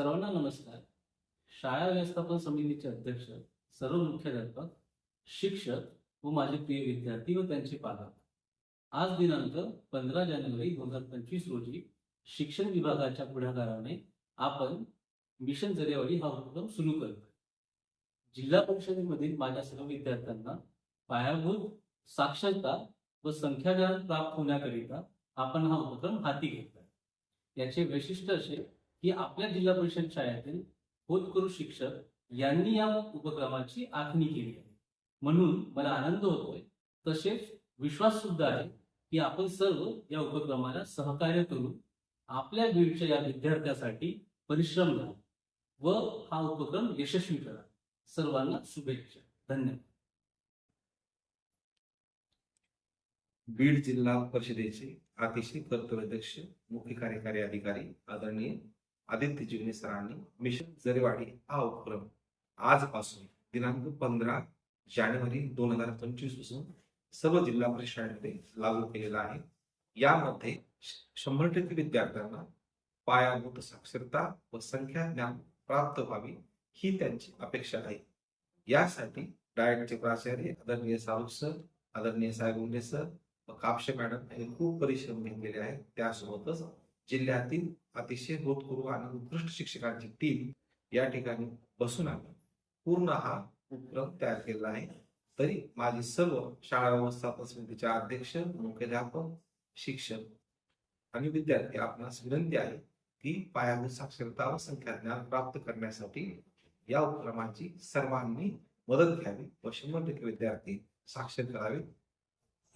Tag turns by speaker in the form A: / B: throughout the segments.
A: सर्वांना नमस्कार. शाळा व्यवस्थापन समितीचे अध्यक्ष सर्व मुख्याध्यापक शिक्षक व माझे प्रिय विद्यार्थी व त्यांचे पालक. आज दिनांक पंधरा जानेवारी दोन हजार पंचवीस रोजी शिक्षण विभागाच्या पुढाकाराने आपण मिशन जरेवाडी हा उपक्रम सुरू करतोय. जिल्हा परिषदेमधील माझ्या सर्व विद्यार्थ्यांना पायाभूत साक्षरता व संख्याज्ञान प्राप्त होण्याकरिता आपण हा उपक्रम हाती घेतलाय. याचे वैशिष्ट्य असे की आपल्या जिल्हा परिषद शाळेतील होतकरू शिक्षक यांनी या उपक्रमाची आखणी केली आहे. म्हणून मला आनंद होतोय. तसेच विश्वास सुद्धा आहे की आपण सर्व या उपक्रमाला सहकार्य करून आपल्या बीडच्या या विद्यार्थ्यासाठी परिश्रम घ्या व हा उपक्रम यशस्वी करा. सर्वांना शुभेच्छा. धन्यवाद.
B: बीड जिल्हा परिषदेचे अतिशय कर्तव्याध्यक्ष मुख्य कार्यकारी अधिकारी आदरणीय आदित्य जिवने सरांनी मिशन जरेवाडी हा उपक्रम आजपासून दिनांक पंधरा जानेवारी दोन हजार पंचवीसपासून सर्व जिल्हा परिषद शाळेमध्ये लागू केलेला आहे. यामध्ये शंभर टक्के विद्यार्थ्यांना पायाभूत साक्षरता व संख्या ज्ञान प्राप्त व्हावी ही त्यांची अपेक्षा आहे. यासाठी डायटचे प्राचार्य आदरणीय साहू सर आदरणीय साहेब उंडे सर व कापशे मॅडम यांनी खूप परिश्रम घेतलेले आहेत. त्यासोबतच जिल्ह्यातील अतिशय भूतपूर्व आणि उत्कृष्ट शिक्षकांची टीम या ठिकाणी बसून आम्ही पूर्ण हा उपक्रम तयार केलेला आहे. तरी माझी सर्व शाळा व्यवस्थापन समितीचे अध्यक्ष मुख्याध्यापक शिक्षक आणि विद्यार्थी आपणास विनंती आहे की पायाभूत साक्षरता व संख्याज्ञान प्राप्त करण्यासाठी या उपक्रमाची सर्वांनी मदत घ्यावी व शंभर टक्के विद्यार्थी साक्षर करावे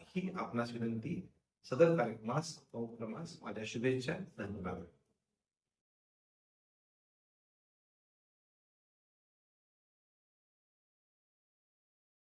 B: ही आपणास विनंती सदर कार्यक्रमास व उपक्रमास माझ्या शुभेच्छा धन्यवाद